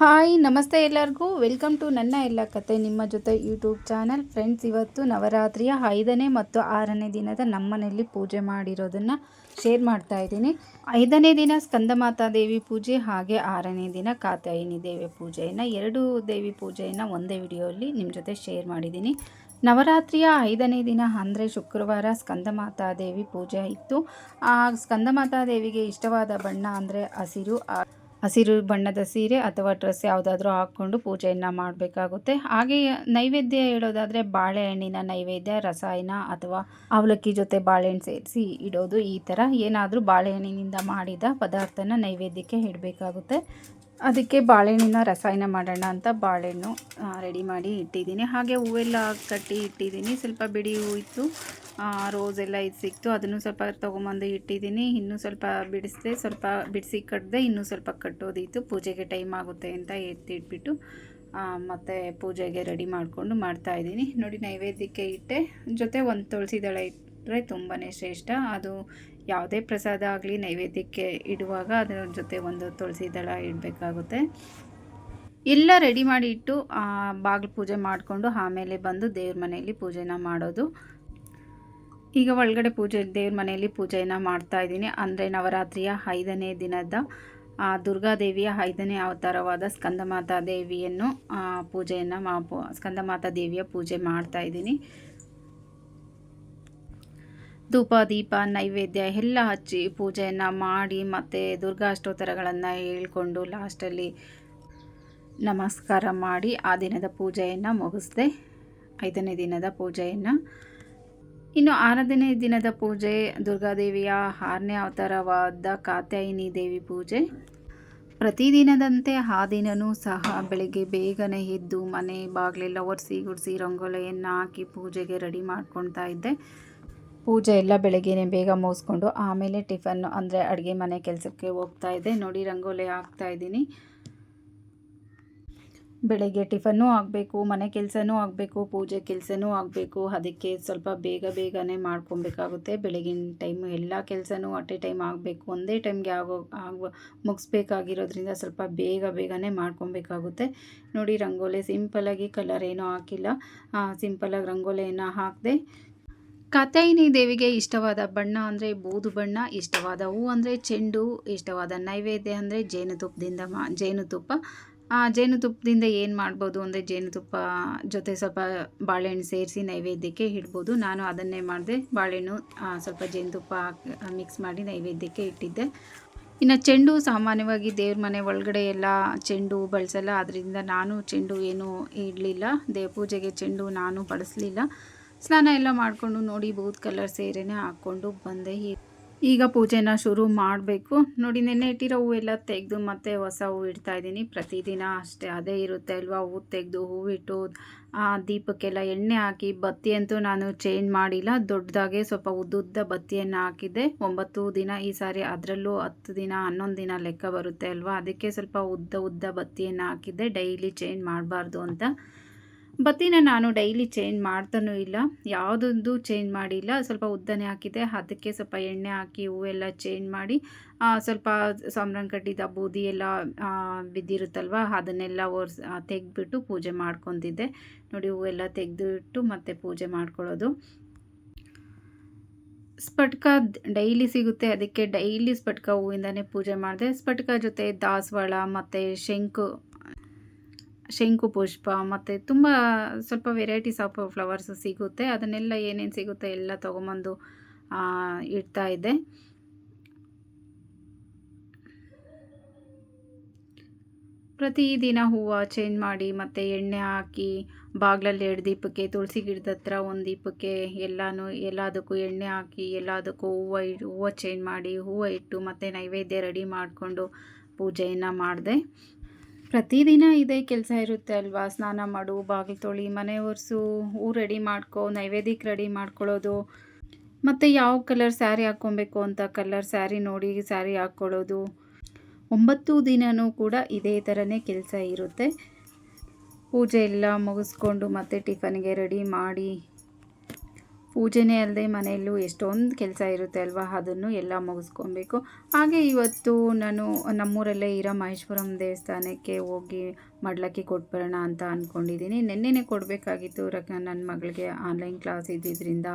Hi, ನಮಸ್ತೆ ಎಲ್ಲರಿಗೂ. Welcome to ನನ್ನ ಎಲ್ಲ ಕತೆ. ನಿಮ್ಮ ಜೊತೆ ಯೂಟ್ಯೂಬ್ ಚಾನಲ್ ಫ್ರೆಂಡ್ಸ್ ಇವತ್ತು ನವರಾತ್ರಿಯ ಐದನೇ ಮತ್ತು ಆರನೇ ದಿನದ ನಮ್ಮನೆಯಲ್ಲಿ ಪೂಜೆ ಮಾಡಿರೋದನ್ನು ಶೇರ್ ಮಾಡ್ತಾ ಇದ್ದೀನಿ. ಐದನೇ ದಿನ ಸ್ಕಂದಮಾತಾ ದೇವಿ ಪೂಜೆ ಹಾಗೆ ಆರನೇ ದಿನ ಕಾತಾಯಿನಿ ದೇವಿ ಪೂಜೆಯನ್ನು, ಎರಡು ದೇವಿ ಪೂಜೆಯನ್ನು ಒಂದೇ ವಿಡಿಯೋಲಿ ನಿಮ್ಮ ಜೊತೆ ಶೇರ್ ಮಾಡಿದ್ದೀನಿ. ನವರಾತ್ರಿಯ ಐದನೇ ದಿನ ಅಂದರೆ ಶುಕ್ರವಾರ ಸ್ಕಂದಮಾತಾ ದೇವಿ ಪೂಜೆ ಇತ್ತು. ಆ ಸ್ಕಂದಮಾತಾ ದೇವಿಗೆ ಇಷ್ಟವಾದ ಬಣ್ಣ ಅಂದರೆ ಹಸಿರು ಹಸಿರು ಬಣ್ಣದ ಸೀರೆ ಅಥವಾ ಡ್ರೆಸ್ ಯಾವುದಾದ್ರೂ ಹಾಕ್ಕೊಂಡು ಪೂಜೆಯನ್ನು ಮಾಡಬೇಕಾಗುತ್ತೆ. ಹಾಗೆ ನೈವೇದ್ಯ ಹೇಳೋದಾದರೆ ಬಾಳೆಹಣ್ಣಿನ ನೈವೇದ್ಯ, ರಸಾಯನ ಅಥವಾ ಅವಲಕ್ಕಿ ಜೊತೆ ಬಾಳೆಹಣ್ಣು ಸೇರಿಸಿ ಇಡೋದು ಈ ಥರ. ಏನಾದರೂ ಬಾಳೆಹಣ್ಣಿನಿಂದ ಮಾಡಿದ ಪದಾರ್ಥನ ನೈವೇದ್ಯಕ್ಕೆ ಇಡಬೇಕಾಗುತ್ತೆ. ಅದಕ್ಕೆ ಬಾಳೆಹಣ್ಣಿನ ರಸಾಯನ ಮಾಡೋಣ ಅಂತ ಬಾಳೆಹಣ್ಣು ರೆಡಿ ಮಾಡಿ ಇಟ್ಟಿದ್ದೀನಿ. ಹಾಗೆ ಹೂವೆಲ್ಲ ಕಟ್ಟಿ ಇಟ್ಟಿದ್ದೀನಿ. ಸ್ವಲ್ಪ ಬಿಡಿ ಹೂ ಇತ್ತು. ರೋಸ್ ಎಲ್ಲ ಇದು ಸಿಕ್ತು. ಅದನ್ನು ಸ್ವಲ್ಪ ತೊಗೊಂಬಂದು ಇಟ್ಟಿದ್ದೀನಿ. ಇನ್ನೂ ಸ್ವಲ್ಪ ಬಿಡಿಸಿದೆ, ಸ್ವಲ್ಪ ಬಿಡಿಸಿ ಕಟ್ಟದೆ ಇನ್ನೂ ಸ್ವಲ್ಪ ಕಟ್ಟೋದಿತ್ತು. ಪೂಜೆಗೆ ಟೈಮ್ ಆಗುತ್ತೆ ಅಂತ ಎತ್ತಿಟ್ಬಿಟ್ಟು ಮತ್ತು ಪೂಜೆಗೆ ರೆಡಿ ಮಾಡಿಕೊಂಡು ಮಾಡ್ತಾಯಿದ್ದೀನಿ ನೋಡಿ, ನೈವೇದ್ಯಕ್ಕೆ ಇಟ್ಟೆ. ಜೊತೆ ಒಂದು ತುಳಸಿ ದಳ ಇಟ್ಟರೆ ತುಂಬಾ ಶ್ರೇಷ್ಠ. ಅದು ಯಾವುದೇ ಪ್ರಸಾದ ಆಗಲಿ, ನೈವೇದ್ಯಕ್ಕೆ ಇಡುವಾಗ ಅದರ ಜೊತೆ ಒಂದು ತುಳಸಿ ದಳ ಇಡಬೇಕಾಗುತ್ತೆ. ಎಲ್ಲ ರೆಡಿ ಮಾಡಿ ಇಟ್ಟು ಬಾಗಿಲು ಪೂಜೆ ಮಾಡಿಕೊಂಡು ಆಮೇಲೆ ಬಂದು ದೇವ್ರ ಮನೆಯಲ್ಲಿ ಪೂಜೆನ ಮಾಡೋದು. ಈಗ ಒಳಗಡೆ ಪೂಜೆ, ದೇವ್ರ ಮನೆಯಲ್ಲಿ ಪೂಜೆಯನ್ನು ಮಾಡ್ತಾ ಇದ್ದೀನಿ. ಅಂದರೆ ನವರಾತ್ರಿಯ ಐದನೇ ದಿನದ ದುರ್ಗಾದೇವಿಯ ಐದನೇ ಅವತಾರವಾದ ಸ್ಕಂದಮಾತಾ ದೇವಿಯನ್ನು ಪೂಜೆಯನ್ನು ಮಾ ಸ್ಕಂದಮಾತಾ ದೇವಿಯ ಪೂಜೆ ಮಾಡ್ತಾ ಇದ್ದೀನಿ. ಧೂಪ, ದೀಪ, ನೈವೇದ್ಯ ಎಲ್ಲ ಹಚ್ಚಿ ಪೂಜೆಯನ್ನು ಮಾಡಿ ಮತ್ತು ದುರ್ಗಾಷ್ಟೋತ್ತರಗಳನ್ನು ಹೇಳ್ಕೊಂಡು ಲಾಸ್ಟಲ್ಲಿ ನಮಸ್ಕಾರ ಮಾಡಿ ಆ ದಿನದ ಪೂಜೆಯನ್ನು ಮುಗಿಸ್ದೆ ಐದನೇ ದಿನದ ಪೂಜೆಯನ್ನು ಇನ್ನು ಆರನೇ ದಿನದ ಪೂಜೆ, ದುರ್ಗಾದೇವಿಯ ಆರನೇ ಅವತಾರವಾದ ಕಾತ್ಯಾಯಿನಿ ದೇವಿ ಪೂಜೆ. ಪ್ರತಿದಿನದಂತೆ ಆ ದಿನವೂ ಸಹ ಬೆಳಗ್ಗೆ ಬೇಗನೆ ಎದ್ದು ಮನೆ ಬಾಗಿಲೆಲ್ಲ ಒರೆಸಿ, ಗುಡಿಸಿ, ರಂಗೋಲಿಯನ್ನು ಹಾಕಿ ಪೂಜೆಗೆ ರೆಡಿ ಮಾಡ್ಕೊಳ್ತಾ ಇದ್ದೆ. ಪೂಜೆ ಎಲ್ಲ ಬೆಳಗ್ಗೆನೆ ಬೇಗ ಮುಗಿಸ್ಕೊಂಡು ಆಮೇಲೆ ಟಿಫನ್ ಅಂದರೆ ಅಡುಗೆ ಮನೆ ಕೆಲಸಕ್ಕೆ ಹೋಗ್ತಾ ಇದ್ದೆ. ನೋಡಿ ರಂಗೋಲಿ ಹಾಕ್ತಾ ಇದ್ದೀನಿ. ಬೆಳಗ್ಗೆ ಟಿಫನ್ನೂ ಆಗಬೇಕು ಮನೆ ಕೆಲಸನೂ ಆಗಬೇಕು ಪೂಜೆ ಕೆಲಸನೂ ಆಗಬೇಕು ಅದಕ್ಕೆ ಸ್ವಲ್ಪ ಬೇಗ ಬೇಗನೆ ಮಾಡ್ಕೊಬೇಕಾಗುತ್ತೆ. ಬೆಳಗಿನ ಟೈಮ್ ಎಲ್ಲ ಕೆಲಸನೂ ಅಟ್ ಎ ಟೈಮ್ ಆಗಬೇಕು ಒಂದೇ ಟೈಮ್ಗೆ ಆಗೋ ಆಗ ಮುಗಿಸ್ಬೇಕಾಗಿರೋದ್ರಿಂದ ಸ್ವಲ್ಪ ಬೇಗ ಬೇಗನೆ ಮಾಡ್ಕೊಬೇಕಾಗುತ್ತೆ. ನೋಡಿ ರಂಗೋಲಿ ಸಿಂಪಲಾಗಿ ಕಲರ್ ಏನೂ ಹಾಕಿಲ್ಲ. ಸಿಂಪಲಾಗಿ ರಂಗೋಲಿಯನ್ನು ಹಾಕಿದೆ. ಕಾತ್ಯಾಯಿನಿ ದೇವಿಗೆ ಇಷ್ಟವಾದ ಬಣ್ಣ ಅಂದರೆ ಬೂದು ಬಣ್ಣ, ಇಷ್ಟವಾದ ಹೂ ಅಂದರೆ ಚೆಂಡು, ಇಷ್ಟವಾದ ನೈವೇದ್ಯ ಅಂದರೆ ಜೇನುತುಪ್ಪದಿಂದ ಮಾ, ಜೇನುತುಪ್ಪ. ಜೇನುತುಪ್ಪದಿಂದ ಏನು ಮಾಡ್ಬೋದು ಅಂದರೆ ಜೇನುತುಪ್ಪ ಜೊತೆ ಸ್ವಲ್ಪ ಬಾಳೆಹಣ್ಣು ಸೇರಿಸಿ ನೈವೇದ್ಯಕ್ಕೆ ಇಡ್ಬೋದು. ನಾನು ಅದನ್ನೇ ಮಾಡಿದೆ. ಬಾಳೆಹಣ್ಣು ಸ್ವಲ್ಪ ಜೇನುತುಪ್ಪ ಮಿಕ್ಸ್ ಮಾಡಿ ನೈವೇದ್ಯಕ್ಕೆ ಇಟ್ಟಿದ್ದೆ. ಇನ್ನು ಚೆಂಡು ಸಾಮಾನ್ಯವಾಗಿ ದೇವ್ರ ಮನೆ ಒಳಗಡೆ ಎಲ್ಲ ಚೆಂಡು ಬಳಸಲ್ಲ. ಅದರಿಂದ ನಾನು ಚೆಂಡು ಏನೂ ಇಡಲಿಲ್ಲ. ದೇವ ಪೂಜೆಗೆ ಚೆಂಡು ನಾನು ಬಳಸಲಿಲ್ಲ. ಸ್ನಾನ ಎಲ್ಲ ಮಾಡಿಕೊಂಡು ನೋಡಿ ಬೂತ್ ಕಲರ್ ಸೀರೆನೇ ಹಾಕ್ಕೊಂಡು ಬಂದೆ. ಈಗ ಪೂಜೆನ ಶುರು ಮಾಡಬೇಕು. ನೋಡಿ, ನೆನ್ನೆ ಇಟ್ಟಿರೋ ಹೂವೆಲ್ಲ ತೆಗೆದು ಮತ್ತೆ ಹೊಸ ಹೂವು ಇಡ್ತಾ ಇದ್ದೀನಿ. ಪ್ರತಿದಿನ ಅಷ್ಟೇ, ಅದೇ ಇರುತ್ತೆ ಅಲ್ವಾ? ಹೂವು ತೆಗೆದು ಹೂವಿಟ್ಟು ಆ ದೀಪಕ್ಕೆಲ್ಲ ಎಣ್ಣೆ ಹಾಕಿ, ಬತ್ತಿ ಅಂತೂ ನಾನು ಚೇಂಜ್ ಮಾಡಿಲ್ಲ. ದೊಡ್ಡದಾಗೆ ಸ್ವಲ್ಪ ಉದ್ದುದ್ದ ಬತ್ತಿಯನ್ನು ಹಾಕಿದ್ದೆ. ಒಂಬತ್ತು ದಿನ ಈ ಸಾರಿ, ಅದರಲ್ಲೂ ಹತ್ತು ದಿನ, ಹನ್ನೊಂದು ದಿನ ಲೆಕ್ಕ ಬರುತ್ತೆ ಅಲ್ವಾ? ಅದಕ್ಕೆ ಸ್ವಲ್ಪ ಉದ್ದ ಉದ್ದ ಬತ್ತಿಯನ್ನು ಹಾಕಿದ್ದೆ. ಡೈಲಿ ಚೇಂಜ್ ಮಾಡಬಾರ್ದು ಅಂತ. ಬತ್ತಿನ ನಾನು ಡೈಲಿ ಚೇಂಜ್ ಮಾಡ್ತಾನೂ ಇಲ್ಲ. ಯಾವುದೊಂದು ಚೇಂಜ್ ಮಾಡಿಲ್ಲ. ಸ್ವಲ್ಪ ಉದ್ದನೆ ಹಾಕಿದೆ ಅದಕ್ಕೆ ಸ್ವಲ್ಪ ಎಣ್ಣೆ ಹಾಕಿ, ಹೂವೆಲ್ಲ ಚೇಂಜ್ ಮಾಡಿ ಸ್ವಲ್ಪ ಸಾಂಬ್ರಾಣಿ ಕಟ್ಟಿದ ಬೂದಿ ಎಲ್ಲ ಬಿದ್ದಿರುತ್ತಲ್ವ, ಅದನ್ನೆಲ್ಲ ಒರ್ಸ್ ತೆಗೆದ್ಬಿಟ್ಟು ಪೂಜೆ ಮಾಡ್ಕೊತಿದ್ದೆ. ನೋಡಿ, ಹೂವೆಲ್ಲ ತೆಗೆದುಬಿಟ್ಟು ಮತ್ತೆ ಪೂಜೆ ಮಾಡ್ಕೊಳ್ಳೋದು. ಸ್ಪಟ್ಕ ಡೈಲಿ ಸಿಗುತ್ತೆ. ಅದಕ್ಕೆ ಡೈಲಿ ಸ್ಪಟ್ಕ ಹೂವಿಂದನೇ ಪೂಜೆ ಮಾಡಿದೆ. ಸ್ಪಟ್ಕ ಜೊತೆ ದಾಸವಾಳ ಮತ್ತು ಶಂಕು ಶಂಕು ಪುಷ್ಪ ಮತ್ತು ತುಂಬ ಸ್ವಲ್ಪ ವೆರೈಟೀಸ್ ಆಫ್ ಫ್ಲವರ್ಸ್ ಸಿಗುತ್ತೆ. ಅದನ್ನೆಲ್ಲ ಏನೇನು ಸಿಗುತ್ತೆ ಎಲ್ಲ ತೊಗೊಂಬಂದು ಇಡ್ತಾ ಇದ್ದೆ. ಪ್ರತಿದಿನ ಹೂವು ಚೇಂಜ್ ಮಾಡಿ ಮತ್ತು ಎಣ್ಣೆ ಹಾಕಿ, ಬಾಗಿಲಲ್ಲಿ ಎರಡು ದೀಪಕ್ಕೆ, ತುಳಸಿ ಗಿಡದ ಹತ್ರ ಒಂದು ದೀಪಕ್ಕೆ ಎಲ್ಲನೂ, ಎಲ್ಲದಕ್ಕೂ ಎಣ್ಣೆ ಹಾಕಿ, ಎಲ್ಲದಕ್ಕೂ ಹೂವು ಹೂವು ಚೇಂಜ್ ಮಾಡಿ, ಹೂವು ಇಟ್ಟು ಮತ್ತು ನೈವೇದ್ಯ ರೆಡಿ ಮಾಡಿಕೊಂಡು ಪೂಜೆಯನ್ನು ಮಾಡಿದೆ. ಪ್ರತಿದಿನ ಇದೇ ಕೆಲಸ ಇರುತ್ತೆ ಅಲ್ವಾ? ಸ್ನಾನ ಮಾಡು, ಬಾಗಿಲು ತೊಳಿ, ಮನೆ ಒರೆಸು, ಹೂ ರೆಡಿ ಮಾಡ್ಕೊ ನೈವೇದ್ಯಕ್ಕೆ ರೆಡಿ ಮಾಡ್ಕೊಳ್ಳೋದು ಮತ್ತು ಯಾವ ಕಲರ್ ಸ್ಯಾರಿ ಹಾಕ್ಕೊಬೇಕು ಅಂತ ಕಲರ್ ಸ್ಯಾರಿ ನೋಡಿ ಸ್ಯಾರಿ ಹಾಕ್ಕೊಳ್ಳೋದು ಒಂಬತ್ತು ದಿನವೂ ಕೂಡ ಇದೇ ಥರನೇ ಕೆಲಸ ಇರುತ್ತೆ. ಪೂಜೆ ಎಲ್ಲ ಮುಗಿಸ್ಕೊಂಡು ಮತ್ತೆ ಟಿಫನ್ಗೆ ರೆಡಿ ಮಾಡಿ ಪೂಜೆನೇ ಅಲ್ಲದೆ ಮನೆಯಲ್ಲೂ ಎಷ್ಟೊಂದು ಕೆಲಸ ಇರುತ್ತೆ ಅಲ್ವಾ? ಅದನ್ನು ಎಲ್ಲ ಮುಗಿಸ್ಕೊಬೇಕು. ಹಾಗೆ ಇವತ್ತು ನಾನು ನಮ್ಮೂರಲ್ಲೇ ಇರೋ ಮಹೇಶ್ವರಂ ದೇವಸ್ಥಾನಕ್ಕೆ ಹೋಗಿ ಮಡ್ಲಕ್ಕಿ ಕೊಟ್ಬರೋಣ ಅಂತ ಅಂದ್ಕೊಂಡಿದ್ದೀನಿ ನೆನ್ನೆನೇ ಕೊಡಬೇಕಾಗಿತ್ತು ರಕ ನನ್ನ ಮಗಳಿಗೆ ಆನ್ಲೈನ್ ಕ್ಲಾಸ್ ಇದ್ದಿದ್ದರಿಂದ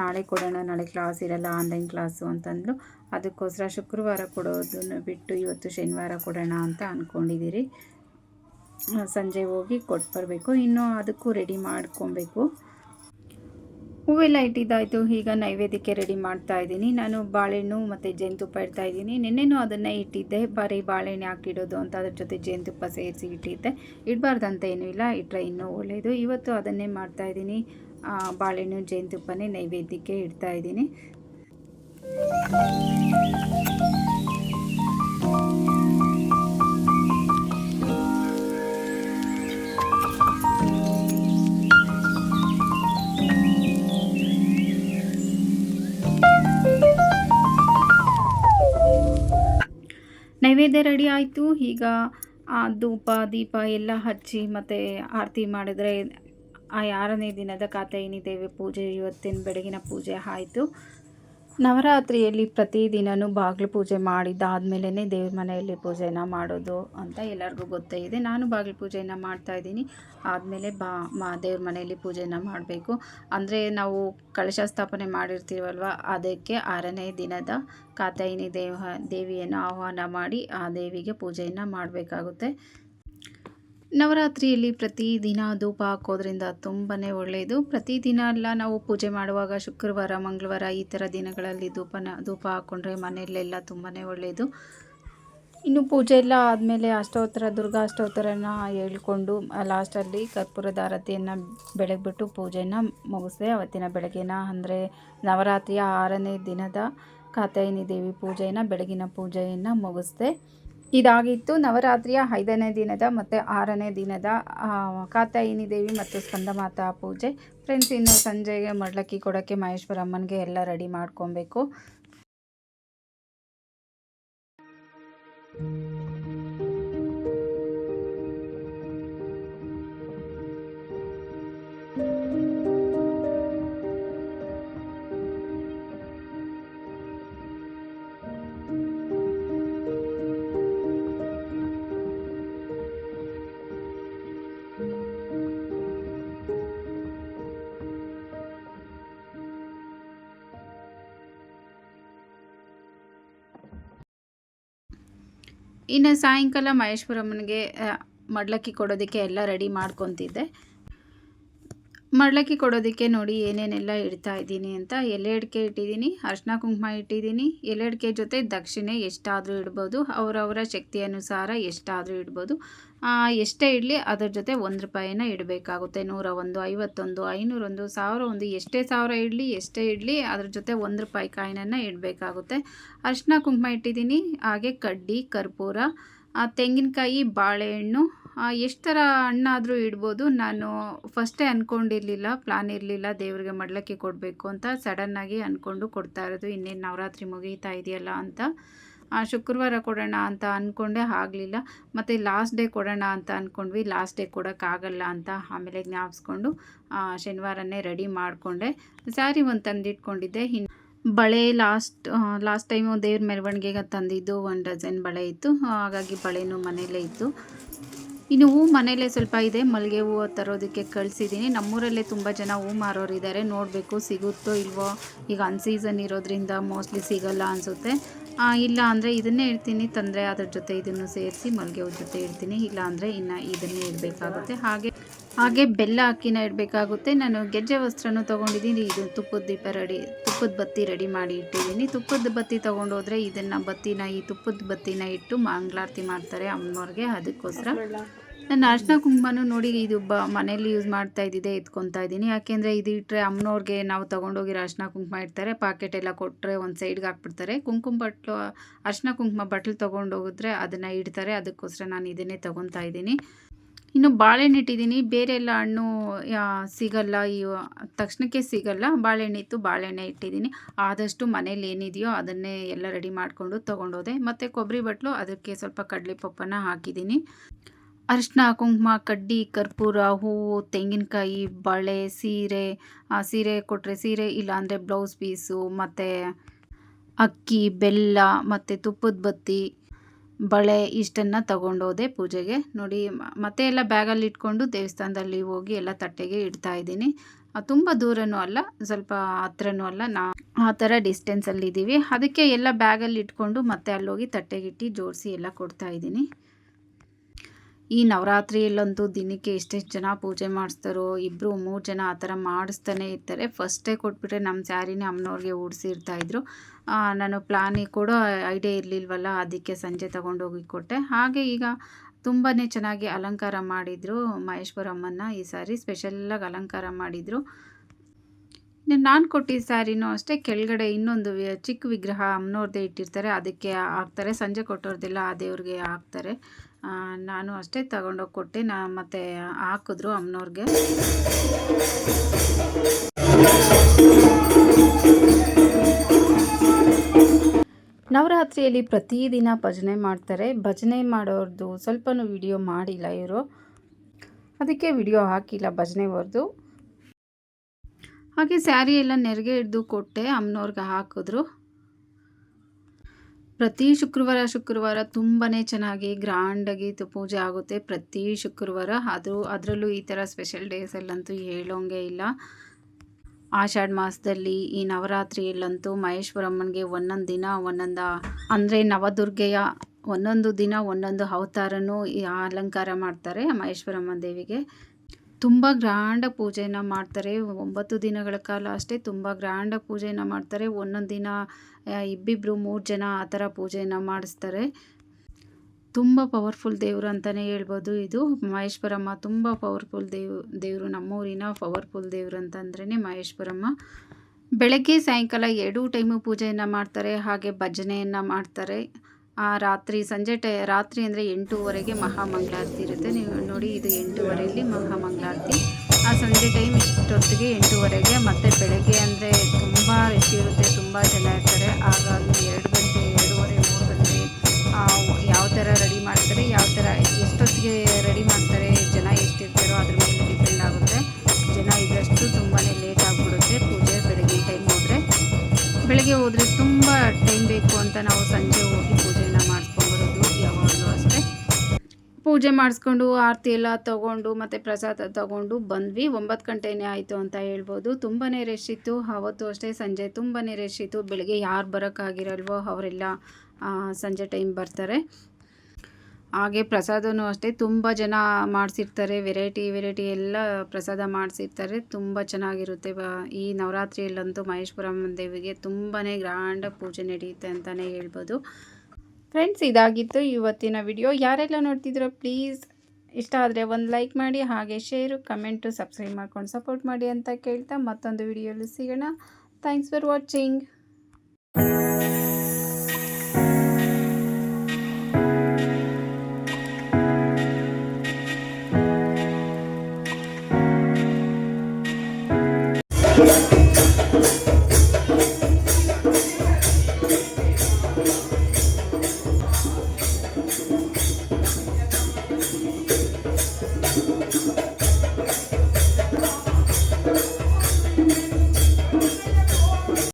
ನಾಳೆ ಕೊಡೋಣ, ನಾಳೆ ಕ್ಲಾಸ್ ಇರಲ್ಲ, ಆನ್ಲೈನ್ ಕ್ಲಾಸು ಅಂತಂದರು ಅದಕ್ಕೋಸ್ಕರ ಶುಕ್ರವಾರ ಕೊಡೋದನ್ನು ಬಿಟ್ಟು ಇವತ್ತು ಶನಿವಾರ ಕೊಡೋಣ ಅಂತ ಅಂದ್ಕೊಂಡಿದ್ದೀರಿ ಸಂಜೆ ಹೋಗಿ ಕೊಟ್ಟು ಬರಬೇಕು ಇನ್ನು ಅದಕ್ಕೂ ರೆಡಿ ಮಾಡ್ಕೊಬೇಕು. ಹೂವೆಲ್ಲ ಇಟ್ಟಿದ್ದಾಯಿತು. ಈಗ ನೈವೇದ್ಯಕ್ಕೆ ರೆಡಿ ಮಾಡ್ತಾ ಇದ್ದೀನಿ. ನಾನು ಬಾಳೆಹಣ್ಣು ಮತ್ತು ಜೇನುತುಪ್ಪ ಇಡ್ತಾ ಇದ್ದೀನಿ. ನಿನ್ನೆನೂ ಅದನ್ನೇ ಇಟ್ಟಿದ್ದೆ. ಬರೀ ಬಾಳೆಹಣ್ಣು ಹಾಕಿಡೋದು ಅಂತ ಅದ್ರ ಜೊತೆ ಜೇನುತುಪ್ಪ ಸೇರಿಸಿ ಇಟ್ಟಿದ್ದೆ. ಇಡಬಾರ್ದಂತ ಏನೂ ಇಲ್ಲ. ಇಟ್ಟರೆ ಇನ್ನೂ ಒಳ್ಳೆಯದು ಇವತ್ತು ಅದನ್ನೇ ಮಾಡ್ತಾ ಇದ್ದೀನಿ. ಬಾಳೆಹಣ್ಣು, ಜೇನುತುಪ್ಪನೇ ನೈವೇದ್ಯಕ್ಕೆ ಇಡ್ತಾ ಇದ್ದೀನಿ. ನೈವೇದ್ಯ ರೆಡಿ ಆಯಿತು. ಈಗ ಧೂಪ, ದೀಪ ಎಲ್ಲ ಹಚ್ಚಿ ಮತ್ತು ಆರತಿ ಮಾಡಿದರೆ ಆ ಆರನೇ ದಿನದ ಖಾತೆ ದೇವಿ ಪೂಜೆ. ಇವತ್ತಿನ ಬೆಳಗಿನ ಪೂಜೆ ಆಯಿತು. ನವರಾತ್ರಿಯಲ್ಲಿ ಪ್ರತಿದಿನವೂ ಬಾಗಿಲು ಪೂಜೆ ಮಾಡಿದ್ದಾದಮೇಲೆ ದೇವ್ರ ಮನೆಯಲ್ಲಿ ಪೂಜೆನ ಮಾಡೋದು ಅಂತ ಎಲ್ಲರಿಗೂ ಗೊತ್ತೇ ಇದೆ. ನಾನು ಬಾಗಿಲು ಪೂಜೆಯನ್ನು ಮಾಡ್ತಾಯಿದ್ದೀನಿ ಆದಮೇಲೆ ಬಾ, ಮಾ, ದೇವ್ರ ಮನೆಯಲ್ಲಿ ಪೂಜೆನ ಮಾಡಬೇಕು. ಅಂದರೆ ನಾವು ಕಳಶ ಸ್ಥಾಪನೆ ಮಾಡಿರ್ತೀವಲ್ವ, ಅದಕ್ಕೆ ಆರನೇ ದಿನದ ಕಾತಾಯಿನಿ ದೇವ, ದೇವಿಯನ್ನು ಆಹ್ವಾನ ಮಾಡಿ ಆ ದೇವಿಗೆ ಪೂಜೆಯನ್ನು ಮಾಡಬೇಕಾಗುತ್ತೆ. ನವರಾತ್ರಿಯಲ್ಲಿ ಪ್ರತಿದಿನ ಧೂಪ ಹಾಕೋದ್ರಿಂದ ತುಂಬಾ ಒಳ್ಳೆಯದು ಪ್ರತಿದಿನ ಎಲ್ಲ ನಾವು ಪೂಜೆ ಮಾಡುವಾಗ ಶುಕ್ರವಾರ, ಮಂಗಳವಾರ ಈ ಥರ ದಿನಗಳಲ್ಲಿ ಧೂಪನ ಧೂಪ ಹಾಕ್ಕೊಂಡ್ರೆ ಮನೆಯಲ್ಲೆಲ್ಲ ತುಂಬಾ ಒಳ್ಳೆಯದು ಇನ್ನು ಪೂಜೆ ಎಲ್ಲ ಆದಮೇಲೆ ಅಷ್ಟೋತ್ತರ ದುರ್ಗಾ ಅಷ್ಟೋತ್ತರನ ಹೇಳ್ಕೊಂಡು ಲಾಸ್ಟಲ್ಲಿ ಕರ್ಪೂರದ ಆರತಿಯನ್ನು ಬೆಳಗ್ಬಿಟ್ಟು ಪೂಜೆನ ಮುಗಿಸ್ದೆ ಅವತ್ತಿನ ಬೆಳಗ್ಗೆನ ಅಂದರೆ ನವರಾತ್ರಿಯ ಆರನೇ ದಿನದ ಕಾತಾಯಿನಿ ದೇವಿ ಪೂಜೆಯನ್ನು ಬೆಳಗಿನ ಪೂಜೆಯನ್ನು ಮುಗಿಸ್ದೆ. ಇದಾಗಿತ್ತು. ನವರಾತ್ರಿಯ ಐದನೇ ದಿನದ ಮತ್ತು ಆರನೇ ದಿನದ ಕಾತಾಯಿನಿ ದೇವಿ ಮತ್ತು ಸ್ಕಂದಮಾತಾ ಪೂಜೆ. ಫ್ರೆಂಡ್ಸ್ ಇನ್ನು ಸಂಜೆಗೆ ಮಡ್ಲಕ್ಕಿ ಕೊಡೋಕ್ಕೆ ಮಹೇಶ್ವರಮ್ಮನಿಗೆ ಎಲ್ಲ ರೆಡಿ ಮಾಡ್ಕೊಬೇಕು. ಇನ್ನು ಸಾಯಂಕಾಲ ಮಹೇಶ್ವರಮ್ಮನಿಗೆ ಮಡ್ಲಕ್ಕಿ ಕೊಡೋದಕ್ಕೆ ಎಲ್ಲ ರೆಡಿ ಮಾಡ್ಕೊತಿದ್ದೆ. ಮಡ್ಲಕ್ಕಿ ಕೊಡೋದಕ್ಕೆ ನೋಡಿ ಏನೇನೆಲ್ಲ ಇಡ್ತಾ ಇದ್ದೀನಿ ಅಂತ. ಎಲೆ ಅಡಿಕೆ ಇಟ್ಟಿದ್ದೀನಿ ಅರ್ಶಿನ ಕುಂಕುಮ ಇಟ್ಟಿದ್ದೀನಿ. ಎಲೆ ಅಡಿಕೆ ಜೊತೆ ದಕ್ಷಿಣೆ ಎಷ್ಟಾದರೂ ಇಡ್ಬೋದು, ಅವರವರ ಶಕ್ತಿ ಅನುಸಾರ ಎಷ್ಟಾದರೂ ಇಡ್ಬೋದು. ಎಷ್ಟೇ ಇಡಲಿ ಅದರ ಜೊತೆ ಒಂದು ರೂಪಾಯಿನ ಇಡಬೇಕಾಗುತ್ತೆ. ನೂರ ಒಂದು, ಐವತ್ತೊಂದು, ಐನೂರೊಂದು, ಸಾವಿರ ಒಂದು, ಎಷ್ಟೇ ಸಾವಿರ ಇಡಲಿ, ಎಷ್ಟೇ ಇಡಲಿ ಅದ್ರ ಜೊತೆ ಒಂದು ರೂಪಾಯಿ ಕಾಯಿನನ್ನು ಇಡಬೇಕಾಗುತ್ತೆ. ಅರ್ಶಿನ ಕುಂಕುಮ ಇಟ್ಟಿದ್ದೀನಿ, ಹಾಗೆ ಕಡ್ಡಿ, ಕರ್ಪೂರ ತೆಂಗಿನಕಾಯಿ, ಬಾಳೆಹಣ್ಣು ಎಷ್ಟು ಥರ ಹಣ್ಣಾದರೂ ಇಡ್ಬೋದು. ನಾನು ಫಸ್ಟೇ ಅಂದ್ಕೊಂಡಿರಲಿಲ್ಲ ಪ್ಲಾನ್ ಇರಲಿಲ್ಲ, ದೇವರಿಗೆ ಮಡ್ಲಕ್ಕಿ ಕೊಡಬೇಕು ಅಂತ. ಸಡನ್ನಾಗಿ ಅಂದ್ಕೊಂಡು ಕೊಡ್ತಾ ಇರೋದು, ಇನ್ನೇನು ನವರಾತ್ರಿ ಮುಗೀತಾ ಇದೆಯಲ್ಲ ಅಂತ. ಶುಕ್ರವಾರ ಕೊಡೋಣ ಅಂತ ಅಂದ್ಕೊಂಡೆ ಆಗಲಿಲ್ಲ. ಮತ್ತು ಲಾಸ್ಟ್ ಡೇ ಕೊಡೋಣ ಅಂತ ಅಂದ್ಕೊಂಡ್ವಿ ಲಾಸ್ಟ್ ಡೇ ಕೊಡೋಕ್ಕಾಗಲ್ಲ ಅಂತ ಆಮೇಲೆ ಜ್ಞಾಪಿಸ್ಕೊಂಡು ಶನಿವಾರನೇ ರೆಡಿ ಮಾಡಿಕೊಂಡೆ. ಸ್ಯಾರಿ ಒಂದು ತಂದಿಟ್ಕೊಂಡಿದ್ದೆ. ಇನ್ನು ಬಳೆ ಲಾಸ್ಟ್ ಲಾಸ್ಟ್ ಟೈಮು ದೇವ್ರ ಮೆರವಣಿಗೆಗೆ ತಂದಿದ್ದು ಒಂದು ಡಜನ್ ಬಳೆ ಇತ್ತು. ಹಾಗಾಗಿ ಬಳೆನೂ ಮನೆಯಲ್ಲೇ ಇತ್ತು. ಇನ್ನು ಹೂ ಮನೇಲೆ ಸ್ವಲ್ಪ ಇದೆ, ಮಲ್ಲಿಗೆ ಹೂವು ತರೋದಕ್ಕೆ ಕಳಿಸಿದ್ದೀನಿ. ನಮ್ಮೂರಲ್ಲೇ ತುಂಬ ಜನ ಹೂ ಮಾರೋರಿದ್ದಾರೆ. ನೋಡಬೇಕು ಸಿಗುತ್ತೋ ಇಲ್ವೋ. ಈಗ ಅನ್ಸೀಸನ್ ಇರೋದ್ರಿಂದ ಮೋಸ್ಟ್ಲಿ ಸಿಗಲ್ಲ ಅನಿಸುತ್ತೆ. ಇಲ್ಲ ಅಂದರೆ ಇದನ್ನೇ ಇಡ್ತೀನಿ. ತಂದರೆ ಅದ್ರ ಜೊತೆ ಇದನ್ನು ಸೇರಿಸಿ ಮಲ್ಲಿಗೆ ಹೂ ಜೊತೆ ಇಡ್ತೀನಿ. ಇಲ್ಲ ಅಂದರೆ ಇನ್ನು ಇದನ್ನೇ ಇಡಬೇಕಾಗುತ್ತೆ. ಹಾಗೆ ಹಾಗೆ ಬೆಲ್ಲ ಅಕ್ಕಿನ ಇಡಬೇಕಾಗುತ್ತೆ. ನಾನು ಗೆಜ್ಜೆ ವಸ್ತ್ರನೂ ತೊಗೊಂಡಿದ್ದೀನಿ. ಇದು ತುಪ್ಪದ ದೀಪ ರೆಡಿ, ತುಪ್ಪದ ಬತ್ತಿ ರೆಡಿ ಮಾಡಿ ಇಟ್ಟಿದ್ದೀನಿ. ತುಪ್ಪದ ಬತ್ತಿ ತೊಗೊಂಡೋದ್ರೆ ಇದನ್ನು ಬತ್ತಿನ, ಈ ತುಪ್ಪದ ಬತ್ತಿನ ಇಟ್ಟು ಮಂಗಳಾರತಿ ಮಾಡ್ತಾರೆ ಅಮ್ಮನವ್ರಿಗೆ ಅದಕ್ಕೋಸ್ಕರ. ನಾನು ಅರ್ಶಿನ ಕುಂಕುಮನೂ ನೋಡಿ ಇದು ಬ ಮನೇಲಿ ಯೂಸ್ ಮಾಡ್ತಾ ಇದ್ದಿದೆ ಎತ್ಕೊತಾ ಇದ್ದೀನಿ. ಯಾಕೆಂದರೆ ಇದು ಇಟ್ಟರೆ ಅಮ್ಮನವ್ರಿಗೆ ನಾವು ತೊಗೊಂಡೋಗಿರೋ ಅರ್ಶಿನ ಕುಂಕುಮ ಇಡ್ತಾರೆ. ಪಾಕೆಟ್ ಎಲ್ಲ ಕೊಟ್ಟರೆ ಒಂದು ಸೈಡ್ಗೆ ಹಾಕ್ಬಿಡ್ತಾರೆ. ಕುಂಕುಮ ಬಟ್ಲು, ಅರ್ಶಿನ ಕುಂಕುಮ ಬಟ್ಲು ತೊಗೊಂಡೋಗಿದ್ರೆ ಅದನ್ನು ಇಡ್ತಾರೆ. ಅದಕ್ಕೋಸ್ಕರ ನಾನು ಇದನ್ನೇ ತೊಗೊತಾ ಇದ್ದೀನಿ. ಇನ್ನು ಬಾಳೆಹಣ್ಣು ಇಟ್ಟಿದ್ದೀನಿ. ಬೇರೆ ಎಲ್ಲ ಹಣ್ಣು ಸಿಗಲ್ಲ. ಈ ತಕ್ಷಣಕ್ಕೆ ಸಿಗಲ್ಲ. ಬಾಳೆಹಣ್ಣು ಇತ್ತು, ಬಾಳೆಹಣ್ಣೆ ಇಟ್ಟಿದ್ದೀನಿ. ಆದಷ್ಟು ಮನೇಲಿ ಏನಿದೆಯೋ ಅದನ್ನೇ ಎಲ್ಲ ರೆಡಿ ಮಾಡಿಕೊಂಡು ತೊಗೊಂಡೋದೆ. ಮತ್ತು ಕೊಬ್ಬರಿ ಬಟ್ಲು, ಅದಕ್ಕೆ ಸ್ವಲ್ಪ ಕಡಲೆ ಪಪ್ಪನ ಹಾಕಿದ್ದೀನಿ. ಅರಿಶಿನ ಕುಂಕುಮ, ಕಡ್ಡಿ, ಕರ್ಪೂರ, ಹೂವು, ತೆಂಗಿನಕಾಯಿ, ಬಳೆ, ಸೀರೆ ಸೀರೆ ಕೊಟ್ಟರೆ ಸೀರೆ, ಇಲ್ಲಾಂದರೆ ಬ್ಲೌಸ್ ಪೀಸು, ಮತ್ತು ಅಕ್ಕಿ, ಬೆಲ್ಲ, ಮತ್ತು ತುಪ್ಪದ ಬತ್ತಿ ಬಳೆ ಇಷ್ಟನ್ನು ತಗೊಂಡೋದೆ ಪೂಜೆಗೆ. ನೋಡಿ ಮತ್ತೆ ಎಲ್ಲ ಬ್ಯಾಗಲ್ಲಿ ಇಟ್ಕೊಂಡು ದೇವಸ್ಥಾನದಲ್ಲಿ ಹೋಗಿ ಎಲ್ಲ ತಟ್ಟೆಗೆ ಇಡ್ತಾ ಇದ್ದೀನಿ. ತುಂಬ ದೂರನೂ ಅಲ್ಲ, ಸ್ವಲ್ಪ ಹತ್ರನೂ ಅಲ್ಲ. ನಾ, ಆ ಥರ ಡಿಸ್ಟೆನ್ಸಲ್ಲಿ ಇದ್ದೀವಿ ಅದಕ್ಕೆ ಎಲ್ಲ ಬ್ಯಾಗಲ್ಲಿ ಇಟ್ಕೊಂಡು ಮತ್ತೆ ಅಲ್ಲೋಗಿ ತಟ್ಟೆಗಿಟ್ಟು ಜೋಡಿಸಿ ಎಲ್ಲ ಕೊಡ್ತಾ ಇದ್ದೀನಿ. ಈ ನವರಾತ್ರಿಯಲ್ಲಂತೂ ದಿನಕ್ಕೆ ಎಷ್ಟೆಷ್ಟು ಜನ ಪೂಜೆ ಮಾಡಿಸ್ತಾರೋ ಇಬ್ಬರು ಮೂರು ಜನ ಆ ಥರ ಮಾಡಿಸ್ತಾನೆ ಇರ್ತಾರೆ. ಫಸ್ಟೇ ಕೊಟ್ಬಿಟ್ರೆ ನಮ್ಮ ಸ್ಯಾರಿನೇ ಅಮ್ಮನವ್ರಿಗೆ ಉಡಿಸಿರ್ತಾಯಿದ್ರು ನಾನು ಪ್ಲಾನಿಗೆ ಕೂಡ ಐಡಿಯಾ ಇರಲಿಲ್ವಲ್ಲ, ಅದಕ್ಕೆ ಸಂಜೆ ತಗೊಂಡೋಗಿ ಕೊಟ್ಟೆ. ಹಾಗೆ ಈಗ ತುಂಬಾ ಚೆನ್ನಾಗಿ ಅಲಂಕಾರ ಮಾಡಿದರು ಮಹೇಶ್ವರಮ್ಮನ ಈ ಸಾರಿ ಸ್ಪೆಷಲ್ಲಾಗಿ ಅಲಂಕಾರ ಮಾಡಿದರು. ನಾನು ಕೊಟ್ಟಿದ್ದ ಸ್ಯಾರಿನೂ ಅಷ್ಟೇ, ಕೆಳಗಡೆ ಇನ್ನೊಂದು ಚಿಕ್ಕ ವಿಗ್ರಹ ಅಮ್ಮನವ್ರದ್ದೇ ಇಟ್ಟಿರ್ತಾರೆ. ಅದಕ್ಕೆ ಹಾಕ್ತಾರೆ. ಸಂಜೆ ಕೊಟ್ಟೋರ್ದೆಲ್ಲ ಆ ದೇವ್ರಿಗೆ ಹಾಕ್ತಾರೆ. ನಾನು ಅಷ್ಟೇ ತಗೊಂಡೋಗಿ ಕೊಟ್ಟೆ ನಾ ಮತ್ತೆ ಹಾಕಿದ್ರು ಅಮ್ಮನವ್ರಿಗೆ ನವರಾತ್ರಿಯಲ್ಲಿ ಪ್ರತಿದಿನ ಭಜನೆ ಮಾಡ್ತಾರೆ. ಭಜನೆ ಮಾಡೋರ್ದು ಸ್ವಲ್ಪನೂ ವಿಡಿಯೋ ಮಾಡಿಲ್ಲ ಇವರು. ಅದಕ್ಕೆ ವಿಡಿಯೋ ಹಾಕಿಲ್ಲ ಭಜನೆವರ್ದು ಹಾಗೆ ಸ್ಯಾರಿ ಎಲ್ಲ ನೆರಿಗೆ ಹಿಡ್ದು ಕೊಟ್ಟೆ ಅಮ್ಮನವ್ರಿಗೆ ಹಾಕಿದ್ರು. ಪ್ರತಿ ಶುಕ್ರವಾರ ಶುಕ್ರವಾರ ತುಂಬಾ ಚೆನ್ನಾಗಿ ಗ್ರ್ಯಾಂಡಾಗಿ ಪೂಜೆ ಆಗುತ್ತೆ. ಪ್ರತಿ ಶುಕ್ರವಾರ ಅದು, ಅದರಲ್ಲೂ ಈ ಥರ ಸ್ಪೆಷಲ್ ಡೇಸಲ್ಲಂತೂ ಹೇಳೋಂಗೆ ಇಲ್ಲ. ಆಷಾಢ ಮಾಸದಲ್ಲಿ ಈ ನವರಾತ್ರಿಯಲ್ಲಂತೂ ಮಹೇಶ್ವರಮ್ಮನಿಗೆ ಒಂದೊಂದು ದಿನ, ಒಂದೊಂದು, ಅಂದರೆ ನವದುರ್ಗೆಯ ಒಂದೊಂದು ದಿನ, ಒಂದೊಂದು ಅವತಾರನೂ ಅಲಂಕಾರ ಮಾಡ್ತಾರೆ ಮಹೇಶ್ವರಮ್ಮ ದೇವಿಗೆ. ತುಂಬ ಗ್ರ್ಯಾಂಡಾಗಿ ಪೂಜೆನ ಮಾಡ್ತಾರೆ. ಒಂಬತ್ತು ದಿನಗಳ ಕಾಲ ಅಷ್ಟೇ ತುಂಬ ಗ್ರ್ಯಾಂಡಾಗಿ ಪೂಜೆಯನ್ನು ಮಾಡ್ತಾರೆ. ಒಂದೊಂದು ದಿನ ಇಬ್ಬಿಬ್ಬರು ಮೂರು ಜನ ಆ ಥರ ಪೂಜೆಯನ್ನು ಮಾಡಿಸ್ತಾರೆ. ತುಂಬ ಪವರ್ಫುಲ್ ದೇವರು ಅಂತಲೇ ಹೇಳ್ಬೋದು ಇದು. ಮಹೇಶ್ವರಮ್ಮ ತುಂಬ ಪವರ್ಫುಲ್ ದೇವ್, ದೇವರು. ನಮ್ಮೂರಿನ ಪವರ್ಫುಲ್ ದೇವರು ಅಂತಂದ್ರೇ ಮಹೇಶ್ವರಮ್ಮ. ಬೆಳಗ್ಗೆ ಸಾಯಂಕಾಲ ಎರಡೂ ಟೈಮು ಪೂಜೆಯನ್ನು ಮಾಡ್ತಾರೆ. ಹಾಗೆ ಭಜನೆಯನ್ನು ಮಾಡ್ತಾರೆ. ರಾತ್ರಿ ಸಂಜೆ ಟೈ ರಾತ್ರಿ ಅಂದರೆ ಎಂಟೂವರೆಗೆ ಮಹಾಮಂಗಳಾರತಿ ಇರುತ್ತೆ. ನೀವು ನೋಡಿ ಇದು ಎಂಟೂವರೆಯಲ್ಲಿ ಮಹಾಮಂಗಳಾರತಿ. ಆ ಸಂಜೆ ಟೈಮ್ ಇಷ್ಟೊತ್ತಿಗೆ ಎಂಟೂವರೆಗೆ ಮತ್ತು ಬೆಳಗ್ಗೆ ಅಂದರೆ ತುಂಬ ರಶ್ ಇರುತ್ತೆ ತುಂಬ ಜನ ಇರ್ತಾರೆ. ಅಲ್ಲಿ ಎರಡು ಗಂಟೆ ಎರಡೂವರೆ ಮೂರು ಗಂಟೆ ಆ, ಯಾವ ಥರ ರೆಡಿ ಮಾಡ್ತಾರೆ ಯಾವ ಥರ ಎಷ್ಟೊತ್ತಿಗೆ ರೆಡಿ ಮಾಡ್ತಾರೆ ಜನ ಎಷ್ಟಿರ್ತಾರೋ ಅದ್ರ ಮೇಲೆ ಡಿಪೆಂಡ್ ಆಗುತ್ತೆ. ಜನ ಇದ್ದಷ್ಟು ತುಂಬಾ ಲೇಟ್ ಆಗಿಬಿಡುತ್ತೆ ಪೂಜೆ ಬೆಳಗ್ಗೆ ಟೈಮ್ ಹೋದರೆ. ಬೆಳಗ್ಗೆ ಹೋದರೆ ತುಂಬ ಟೈಮ್ ಬೇಕು ಅಂತ ನಾವು ಸಂಜೆ ಹೋಗಿ ಪೂಜೆ ಮಾಡಿಸ್ಕೊಂಡು ಆರತಿ ಎಲ್ಲ ತಗೊಂಡು ಮತ್ತು ಪ್ರಸಾದ ತಗೊಂಡು ಬಂದ್ವಿ. ಒಂಬತ್ತು ಗಂಟೆನೇ ಆಯಿತು ಅಂತ ಹೇಳ್ಬೋದು. ತುಂಬಾ ರಶ್ ಇತ್ತು. ಅವತ್ತು ಅಷ್ಟೇ ಸಂಜೆ ತುಂಬಾ ರಶ್ ಇತ್ತು. ಬೆಳಗ್ಗೆ ಯಾರು ಬರೋಕ್ಕಾಗಿರಲ್ವೋ ಅವರೆಲ್ಲ ಸಂಜೆ ಟೈಮ್ ಬರ್ತಾರೆ. ಹಾಗೆ ಪ್ರಸಾದನೂ ಅಷ್ಟೇ ತುಂಬ ಜನ ಮಾಡಿಸಿರ್ತಾರೆ. ವೆರೈಟಿ ವೆರೈಟಿ ಎಲ್ಲ ಪ್ರಸಾದ ಮಾಡಿಸಿರ್ತಾರೆ. ತುಂಬ ಚೆನ್ನಾಗಿರುತ್ತೆ. ಈ ನವರಾತ್ರಿಯಲ್ಲಂತೂ ಮಹೇಶ್ವರಮ್ಮ ದೇವಿಗೆ ತುಂಬಾ ಗ್ರ್ಯಾಂಡಾಗಿ ಪೂಜೆ ನಡೆಯುತ್ತೆ ಅಂತಲೇ ಹೇಳ್ಬೋದು. ಫ್ರೆಂಡ್ಸ್ ಇದಾಗಿತ್ತು ಇವತ್ತಿನ ವಿಡಿಯೋ ಯಾರೆಲ್ಲ ನೋಡ್ತಿದ್ರೋ ಪ್ಲೀಸ್ ಇಷ್ಟ ಆದರೆ ಒಂದು ಲೈಕ್ ಮಾಡಿ, ಹಾಗೆ ಶೇರು ಕಮೆಂಟು ಸಬ್ಸ್ಕ್ರೈಬ್ ಮಾಡ್ಕೊಂಡು ಸಪೋರ್ಟ್ ಮಾಡಿ ಅಂತ ಕೇಳ್ತಾ ಮತ್ತೊಂದು ವಿಡಿಯೋಲಿ ಸಿಗೋಣ. Thanks for watching